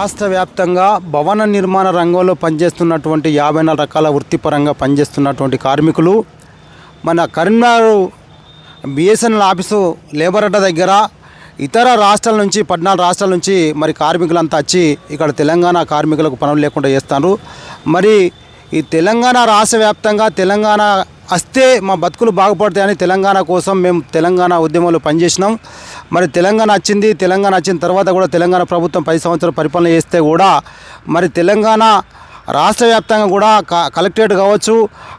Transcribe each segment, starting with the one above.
రాష్ట్ర వ్యాప్తంగా భవన నిర్మాణ రంగంలో పనిచేస్తున్నటువంటి యాభై నాలుగు రకాల వృత్తిపరంగా పనిచేస్తున్నటువంటి కార్మికులు మన కరీంనగర్ బిఎస్ఎన్ఎల్ ఆఫీసు లేబర్ అడ్డ దగ్గర ఇతర రాష్ట్రాల నుంచి పద్నాలుగు రాష్ట్రాల నుంచి మరి కార్మికులంతా వచ్చి ఇక్కడ తెలంగాణ కార్మికులకు పనులు లేకుండా చేస్తారు మరి ఈ తెలంగాణ రాష్ట్ర వ్యాప్తంగా తెలంగాణ వస్తే మా బతుకులు బాగుపడతాయని తెలంగాణ కోసం మేము తెలంగాణ ఉద్యమంలో పనిచేసినాం. మరి తెలంగాణ వచ్చింది తెలంగాణ వచ్చిన తర్వాత కూడా తెలంగాణ ప్రభుత్వం పది సంవత్సరాలు పరిపాలన చేస్తే కూడా మరి తెలంగాణ రాష్ట్ర వ్యాప్తంగా కూడా క కలెక్టరేట్ కావచ్చు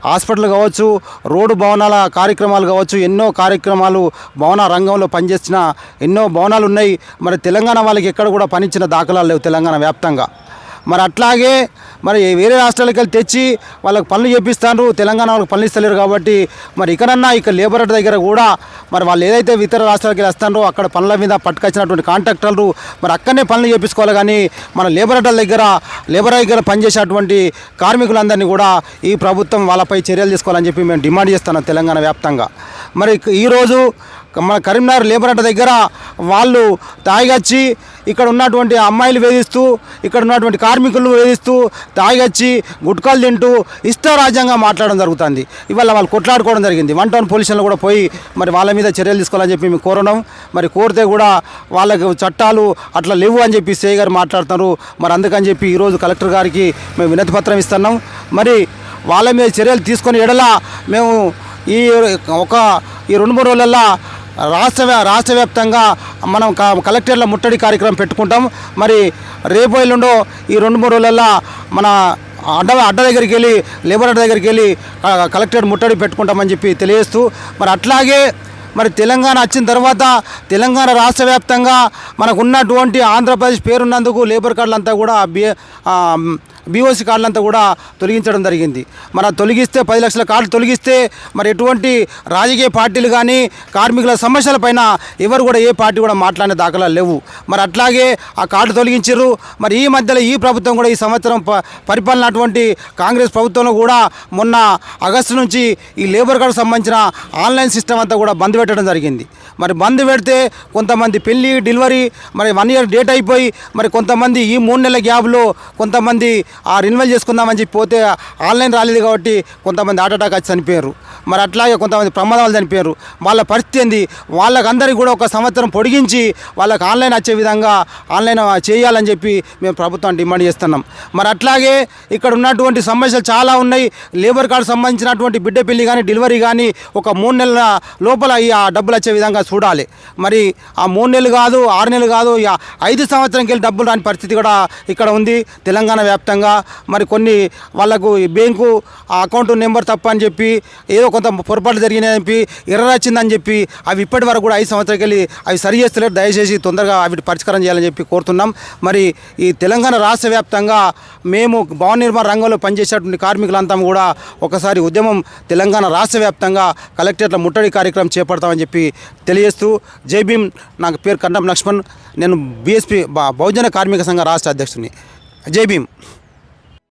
హాస్పిటల్ కావచ్చు రోడ్డు భవనాల కార్యక్రమాలు కావచ్చు ఎన్నో కార్యక్రమాలు భవన రంగంలో పనిచేసిన ఎన్నో భవనాలు ఉన్నాయి. మరి తెలంగాణ వాళ్ళకి ఎక్కడ కూడా పనిచ్చిన దాఖలాలు లేవు తెలంగాణ వ్యాప్తంగా. మరి అట్లాగే మరి వేరే రాష్ట్రాలకు వెళ్ళి తెచ్చి వాళ్ళకి పనులు చేపిస్తారు తెలంగాణ వాళ్ళకి పనులు ఇస్తలేరు కాబట్టి మరి ఇక్కడన్నా ఇక్కడ లేబర్ దగ్గర కూడా మరి వాళ్ళు ఏదైతే ఇతర రాష్ట్రాలకు వెళ్ళి వస్తారో అక్కడ పనుల మీద పట్టుకొచ్చినటువంటి కాంట్రాక్టర్లు మరి అక్కడనే పనులు చేపించుకోవాలి కానీ మన లేబర్ అడ్డల దగ్గర లేబర్ దగ్గర పనిచేసేటువంటి కార్మికులందరినీ కూడా ఈ ప్రభుత్వం వాళ్ళపై చర్యలు తీసుకోవాలని చెప్పి మేము డిమాండ్ చేస్తున్నాం తెలంగాణ వ్యాప్తంగా. మరి ఈరోజు మన కరీంనగర్ లేబర్ అడ్డ దగ్గర వాళ్ళు తాగిగచ్చి ఇక్కడ ఉన్నటువంటి అమ్మాయిలు వేధిస్తూ ఇక్కడ ఉన్నటువంటి కార్మికులను వేధిస్తూ తాగొచ్చి గుట్కాలు తింటూ ఇష్టరాజ్యంగా మాట్లాడడం జరుగుతుంది. ఇవాళ వాళ్ళు కొట్లాడుకోవడం జరిగింది. వన్ టౌన్ పోలీసులు కూడా పోయి మరి వాళ్ళ మీద చర్యలు తీసుకోవాలని చెప్పి మేము కోరడం. మరి కోరితే కూడా వాళ్ళకి చట్టాలు అట్లా లేవు అని చెప్పి సే గారు మాట్లాడుతున్నారు. మరి అందుకని చెప్పి ఈరోజు కలెక్టర్ గారికి మేము వినతి పత్రం ఇస్తున్నాం. మరి వాళ్ళ మీద చర్యలు తీసుకొని ఎడలా మేము ఈ ఒక ఈ రెండు మూడు రోజులల్లో రాష్ట్ర వ్యా- రాష్ట్ర వ్యాప్తంగా మనం కలెక్టర్ల ముట్టడి కార్యక్రమం పెట్టుకుంటాం. మరి రేపు ఎల్లుండో ఈ రెండు మూడు రోజులల్లో మన అడ్డ అడ్డ దగ్గరికి వెళ్ళి లేబర్ అడ్డ దగ్గరికి వెళ్ళి కలెక్టర్ ముట్టడి పెట్టుకుంటామని చెప్పి తెలియజేస్తూ మరి అట్లాగే మరి తెలంగాణ వచ్చిన తర్వాత తెలంగాణ రాష్ట్ర వ్యాప్తంగా మనకున్నటువంటి ఆంధ్రప్రదేశ్ పేరున్నందుకు లేబర్ కార్డులంతా కూడా బీఓసీ కార్డులంతా కూడా తొలగించడం జరిగింది. మన తొలగిస్తే పది లక్షల కార్డు తొలగిస్తే మరి ఎటువంటి రాజకీయ పార్టీలు కానీ కార్మికుల సమస్యలపైన ఎవరు కూడా ఏ పార్టీ కూడా మాట్లాడే దాఖలాలు లేవు. మరి అట్లాగే ఆ కార్డు తొలగించారు మరి ఈ మధ్యలో ఈ ప్రభుత్వం కూడా ఈ సంవత్సరం ప పరిపాలన అటువంటి కాంగ్రెస్ ప్రభుత్వంలో కూడా మొన్న ఆగస్టు నుంచి ఈ లేబర్ కార్డు సంబంధించిన ఆన్లైన్ సిస్టమ్ అంతా కూడా బంద్ పెట్టడం జరిగింది. మరి బంద్ పెడితే కొంతమంది పెళ్ళి డెలివరీ మరి వన్ ఇయర్ డేట్ అయిపోయి మరి కొంతమంది ఈ మూడు నెలల గ్యాప్లో కొంతమంది ఆ రిన్వల్ చేసుకుందామని చెప్పి పోతే ఆన్లైన్ రాలేదు కాబట్టి కొంతమంది హార్ట్ అటాక్ వచ్చి చనిపోయారు. మరి అట్లాగే కొంతమంది ప్రమాదాలు చనిపోయారు. వాళ్ళ పరిస్థితి ఏంది? వాళ్ళకందరికీ కూడా ఒక సంవత్సరం పొడిగించి వాళ్ళకి ఆన్లైన్ వచ్చే విధంగా ఆన్లైన్ చేయాలని చెప్పి మేము ప్రభుత్వం డిమాండ్ చేస్తున్నాం. మరి అట్లాగే ఇక్కడ ఉన్నటువంటి సమస్యలు చాలా ఉన్నాయి. లేబర్ కార్డు సంబంధించినటువంటి బిడ్డ పెళ్ళి కానీ డెలివరీ కానీ ఒక మూడు నెలల లోపల ఈ ఆ డబ్బులు వచ్చే విధంగా చూడాలి. మరి ఆ మూడు నెలలు కాదు ఆరు నెలలు కాదు ఐదు సంవత్సరంకి వెళ్ళి డబ్బులు రాని పరిస్థితి కూడా ఇక్కడ ఉంది తెలంగాణ వ్యాప్తంగా. మరి కొన్ని వాళ్ళకు ఈ బ్యాంకు ఆ అకౌంట్ నెంబర్ తప్ప అని చెప్పి ఏదో కొంత పొరపాటు జరిగినాయని చెప్పి ఎర్ర వచ్చిందని చెప్పి అవి ఇప్పటి వరకు కూడా ఐదు సంవత్సరాలకి వెళ్ళి అవి సరి చేస్తలేరు. దయచేసి తొందరగా వీటి పరిష్కారం చేయాలని చెప్పి కోరుతున్నాం. మరి ఈ తెలంగాణ రాష్ట్ర వ్యాప్తంగా మేము భవన నిర్మాణ రంగంలో పనిచేసేటువంటి కార్మికులంతా కూడా ఒకసారి ఉద్యమం తెలంగాణ రాష్ట్ర వ్యాప్తంగా కలెక్టరేట్ల ముట్టడి కార్యక్రమం చేపడతామని చెప్పి తెలియజేస్తూ జై భీమ్. నాకు పేరు కండం లక్ష్మణ్. నేను బీఎస్పీ బహుజన కార్మిక సంఘ రాష్ట్ర అధ్యక్షుడిని. జై భీమ్.